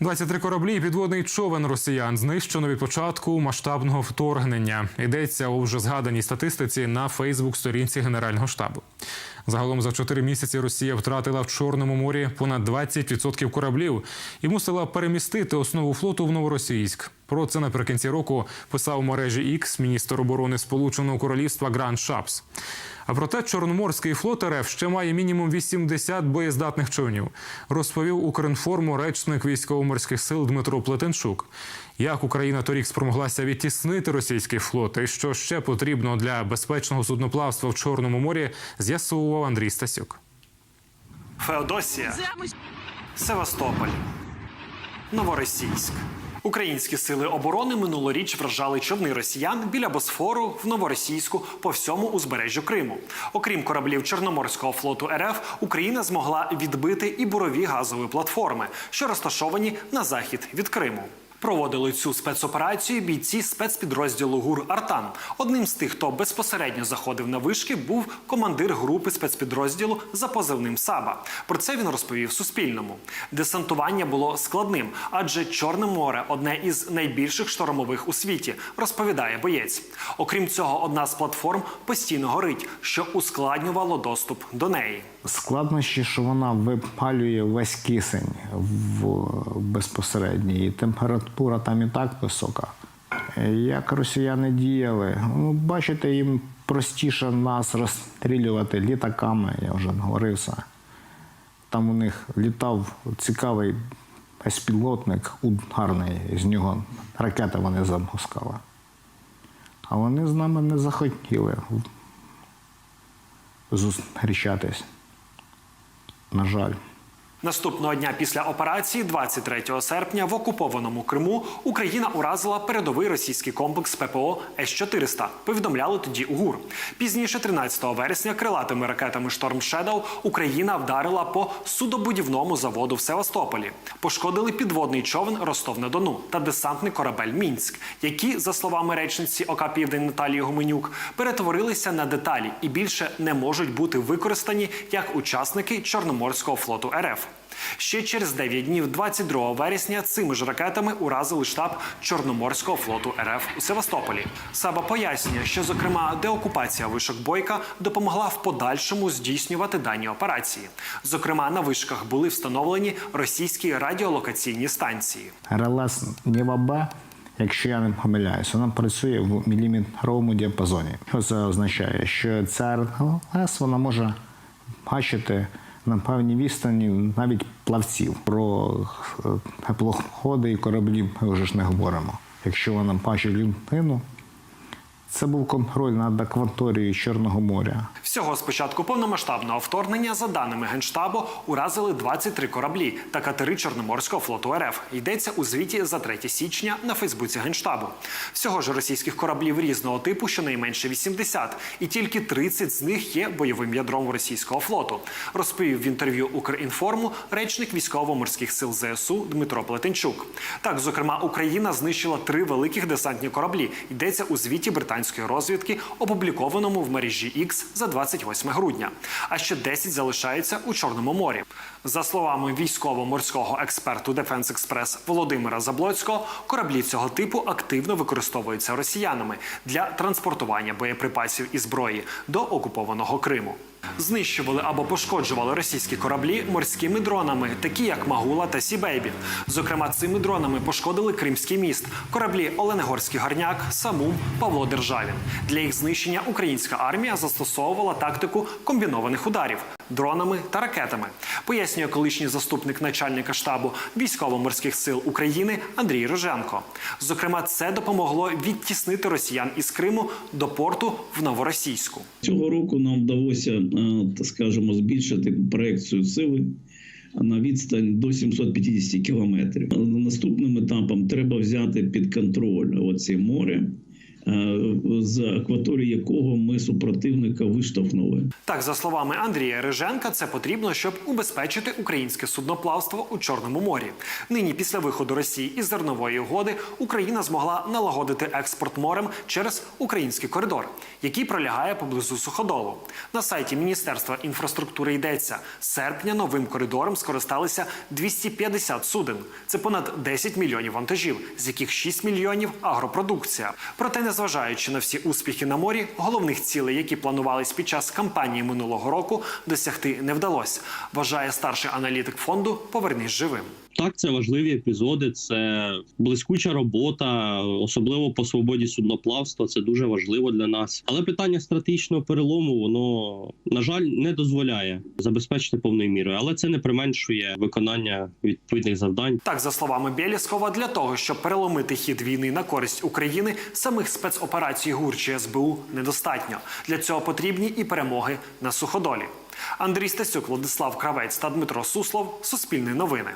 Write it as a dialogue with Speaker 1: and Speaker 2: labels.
Speaker 1: 23 кораблі і підводний човен росіян знищено від початку масштабного вторгнення. Йдеться у вже згаданій статистиці на Фейсбук-сторінці Генерального штабу. Загалом за 4 місяці Росія втратила в Чорному морі понад 20% кораблів і мусила перемістити основу флоту в Новоросійськ. Про це наприкінці року писав у мережі X міністр оборони Сполученого Королівства Гранд Шапс. А проте Чорноморський флот РФ ще має мінімум 80 боєздатних човнів, розповів Укрінформу речник військово-морських сил Дмитро Плетенчук. Як Україна торік спромоглася відтіснити російський флот, і що ще потрібно для безпечного судноплавства в Чорному морі, з'ясовував Андрій Стасюк.
Speaker 2: Феодосія, Севастополь, Новоросійськ. Українські сили оборони минулоріч вражали човни росіян біля Босфору в Новоросійську по всьому узбережжю Криму. Окрім кораблів Чорноморського флоту РФ, Україна змогла відбити і бурові газові платформи, що розташовані на захід від Криму. Проводили цю спецоперацію бійці спецпідрозділу ГУР Артан. Одним з тих, хто безпосередньо заходив на вишки, був командир групи спецпідрозділу за позивним Саба. Про це він розповів Суспільному. Десантування було складним, адже Чорне море одне із найбільших штормових у світі, розповідає боєць. Окрім цього, одна з платформ постійно горить, що ускладнювало доступ до неї.
Speaker 3: Складнощі, що вона випалює весь кисень в безпосередній, і температура там і так висока. Як росіяни діяли, ну, бачите, їм простіше нас розстрілювати літаками, я вже говорив це. Там у них літав цікавий безпілотник ударний, з нього ракети вони запускали. А вони з нами не захотіли зустрічатись. На жаль.
Speaker 2: Наступного дня після операції, 23 серпня, в окупованому Криму Україна уразила передовий російський комплекс ППО С-400. Повідомляли тоді УГУР. Пізніше, 13 вересня, крилатими ракетами Шторм Шедоу Україна вдарила по судобудівному заводу в Севастополі. Пошкодили підводний човен Ростов на Дону та десантний корабель Мінськ, які, за словами речниці ОК Південь Наталії Гуменюк, перетворилися на деталі і більше не можуть бути використані як учасники Чорноморського флоту РФ. Ще через 9 днів, 22 вересня, цими ж ракетами уразили штаб Чорноморського флоту РФ у Севастополі. Саба пояснює, що зокрема деокупація вишок бойка допомогла в подальшому здійснювати дані операції. Зокрема, на вишках були встановлені російські радіолокаційні станції.
Speaker 3: РЛС Ніва Б, якщо я не помиляюся, вона працює в міліметровому діапазоні. Це означає? Що ця РЛС вона може бачити на певній відстані навіть плавців. Про е, теплоходи і кораблі ми вже ж не говоримо. Якщо вона бачить людину, це був контроль над акваторією Чорного моря.
Speaker 2: Всього з початку повномасштабного вторгнення, за даними Генштабу, уразили 23 кораблі та катери Чорноморського флоту РФ. Йдеться у звіті за 3 січня на Фейсбуці Генштабу. Всього ж російських кораблів різного типу щонайменше 80, і тільки 30 з них є бойовим ядром російського флоту. Розповів в інтерв'ю Укрінформу речник військово-морських сил ЗСУ Дмитро Плетенчук. Так, зокрема, Україна знищила три великих десантні кораблі. Йдеться у звіті британської розвідки, опублікованому в мережі X за 28 грудня. А ще 10 залишаються у Чорному морі. За словами військово-морського експерту Defense Express Володимира Заблоцького, кораблі цього типу активно використовуються росіянами для транспортування боєприпасів і зброї до окупованого Криму. Знищували або пошкоджували російські кораблі морськими дронами, такі як Магула та Сібейбі. Зокрема, цими дронами пошкодили Кримський міст, кораблі Оленегорський гарняк, Самум, Павло Державін. Для їх знищення українська армія застосовувала тактику комбінованих ударів дронами та ракетами. Пояснює колишній заступник начальника штабу військово-морських сил України Андрій Роженко. Зокрема, це допомогло відтіснити росіян із Криму до порту в Новоросійську.
Speaker 4: Цього року нам вдалося, е, так скажемо, збільшити проекцію сили на відстань до 750 кілометрів. Наступним етапом треба взяти під контроль оці море. Е, з акваторії якого ми супротивника виштовхнули.
Speaker 2: Так, за словами Андрія Риженка, це потрібно, щоб убезпечити українське судноплавство у Чорному морі. Нині, після виходу Росії із зернової угоди, Україна змогла налагодити експорт морем через український коридор, який пролягає поблизу суходолу. На сайті Міністерства інфраструктури йдеться: з серпня новим коридором скористалися 250 суден. Це понад 10 мільйонів вантажів, з яких 6 мільйонів агропродукція. Проте, незважаючи на всі успіхи на морі, головних цілей, які планувались під час кампанії минулого року, досягти не вдалося. Вважає старший аналітик фонду Повернись живим.
Speaker 5: Так, це важливі епізоди, це блискуча робота, особливо по свободі судноплавства. Це дуже важливо для нас. Але питання стратегічного перелому воно на жаль не дозволяє забезпечити повною мірою, але це не применшує виконання відповідних завдань.
Speaker 2: Так, за словами Бєліскова, для того, щоб переломити хід війни на користь України, самих спецоперацій ГУР чи СБУ недостатньо. Для цього потрібні і перемоги на суходолі. Андрій Стасюк, Владислав Кравець та Дмитро Суслов. Суспільне новини.